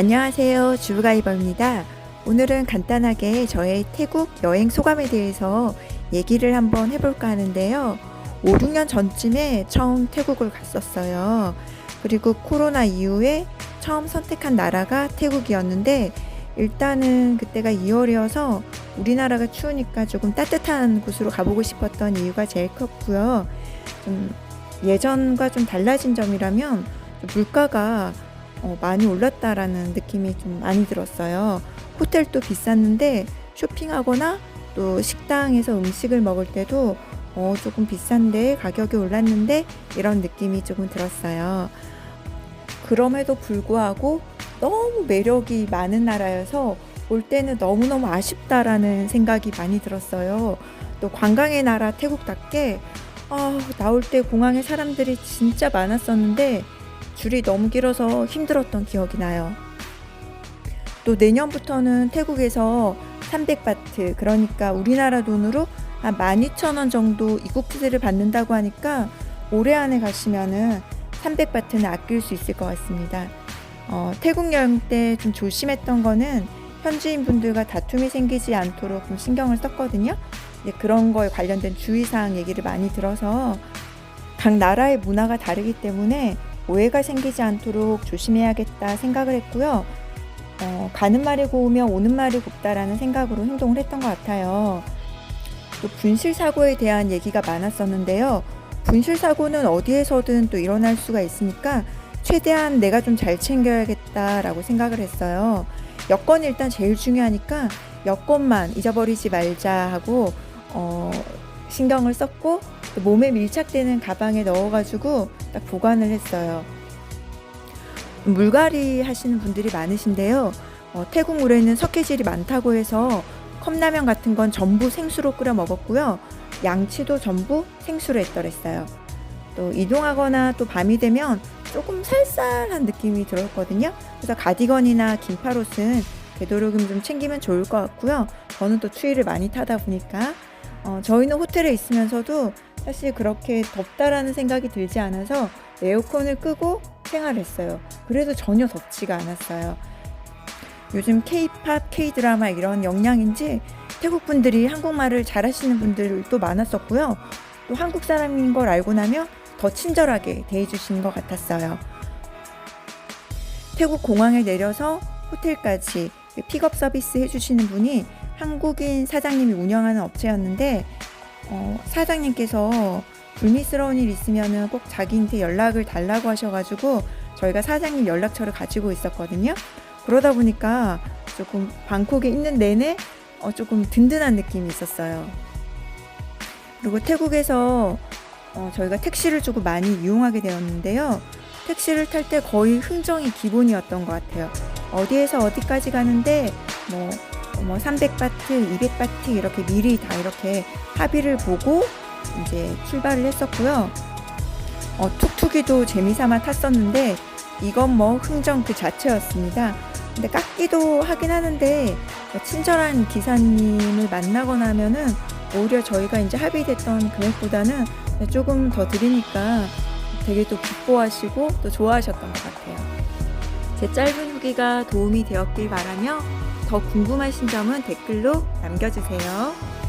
안녕하세요. 주부가이버입니다. 오늘은 간단하게 저의 태국 여행 소감에 대해서 얘기를 한번 해볼까 하는데요. 5, 6년 전쯤에 처음 태국을 갔었어요. 그리고 코로나 이후에 처음 선택한 나라가 태국이었는데 일단은 그때가 2월이어서 우리나라가 추우니까 조금 따뜻한 곳으로 가보고 싶었던 이유가 제일 컸고요. 좀 예전과 좀 달라진 점이라면 물가가 어, 많이 올랐다라는 느낌이 좀 많이 들었어요. 호텔도 비쌌는데 쇼핑하거나 또 식당에서 음식을 먹을 때도 어, 조금 비싼데 가격이 올랐는데 이런 느낌이 조금 들었어요. 그럼에도 불구하고 너무 매력이 많은 나라여서 올 때는 너무너무 아쉽다라는 생각이 많이 들었어요. 또 관광의 나라 태국답게 아, 나올 때 공항에 사람들이 진짜 많았었는데 줄이 너무 길어서 힘들었던 기억이 나요. 또 내년부터는 태국에서 300바트, 그러니까 우리나라 돈으로 한 12,000원 정도 입국비를 받는다고 하니까 올해 안에 가시면은 300바트는 아낄 수 있을 것 같습니다. 어, 태국 여행 때 좀 조심했던 거는 현지인 분들과 다툼이 생기지 않도록 좀 신경을 썼거든요. 그런 거에 관련된 주의사항 얘기를 많이 들어서 각 나라의 문화가 다르기 때문에 오해가 생기지 않도록 조심해야겠다 생각을 했고요. 어, 가는 말이 고우면 오는 말이 곱다라는 생각으로 행동을 했던 것 같아요. 또 분실 사고에 대한 얘기가 많았었는데요. 분실 사고는 어디에서든 또 일어날 수가 있으니까 최대한 내가 좀 잘 챙겨야겠다라고 생각을 했어요. 여권이 일단 제일 중요하니까 여권만 잊어버리지 말자 하고 어, 신경을 썼고 또 몸에 밀착되는 가방에 넣어가지고 딱 보관을 했어요. 물갈이 하시는 분들이 많으신데요. 어, 태국 물에는 석회질이 많다고 해서 컵라면 같은 건 전부 생수로 끓여 먹었고요. 양치도 전부 생수로 했더랬어요. 또 이동하거나 또 밤이 되면 조금 쌀쌀한 느낌이 들었거든요. 그래서 가디건이나 긴팔옷은 되도록이면 좀 챙기면 좋을 것 같고요. 저는 또 추위를 많이 타다 보니까 어, 저희는 호텔에 있으면서도 사실 그렇게 덥다라는 생각이 들지 않아서 에어컨을 끄고 생활했어요. 그래도 전혀 덥지가 않았어요. 요즘 K-팝, K-드라마 이런 영향인지 태국 분들이 한국말을 잘하시는 분들도 많았었고요. 또 한국 사람인 걸 알고 나면 더 친절하게 대해주시는 것 같았어요. 태국 공항에 내려서 호텔까지 픽업 서비스 해주시는 분이 한국인 사장님이 운영하는 업체였는데 어, 사장님께서 불미스러운 일 있으면은 꼭 자기한테 연락을 달라고 하셔가지고 저희가 사장님 연락처를 가지고 있었거든요. 그러다 보니까 조금 방콕에 있는 내내 어, 조금 든든한 느낌이 있었어요. 그리고 태국에서 어, 저희가 택시를 조금 많이 이용하게 되었는데요. 택시를 탈 때 거의 흥정이 기본이었던 것 같아요. 어디에서 어디까지 가는데 뭐, 뭐 300바트, 200바트 이렇게 미리 다 이렇게 합의를 보고 이제 출발을 했었고요. 어, 툭툭이도 재미삼아 탔었는데 이건 뭐 흥정 그 자체였습니다. 근데 깎기도 하긴 하는데 뭐 친절한 기사님을 만나거나 하면은 오히려 저희가 이제 합의됐던 금액보다는 조금 더 드리니까 되게 또 기뻐하시고 또 좋아하셨던 것 같아요. 제 짧은 후기가 도움이 되었길 바라며 더 궁금하신 점은 댓글로 남겨주세요.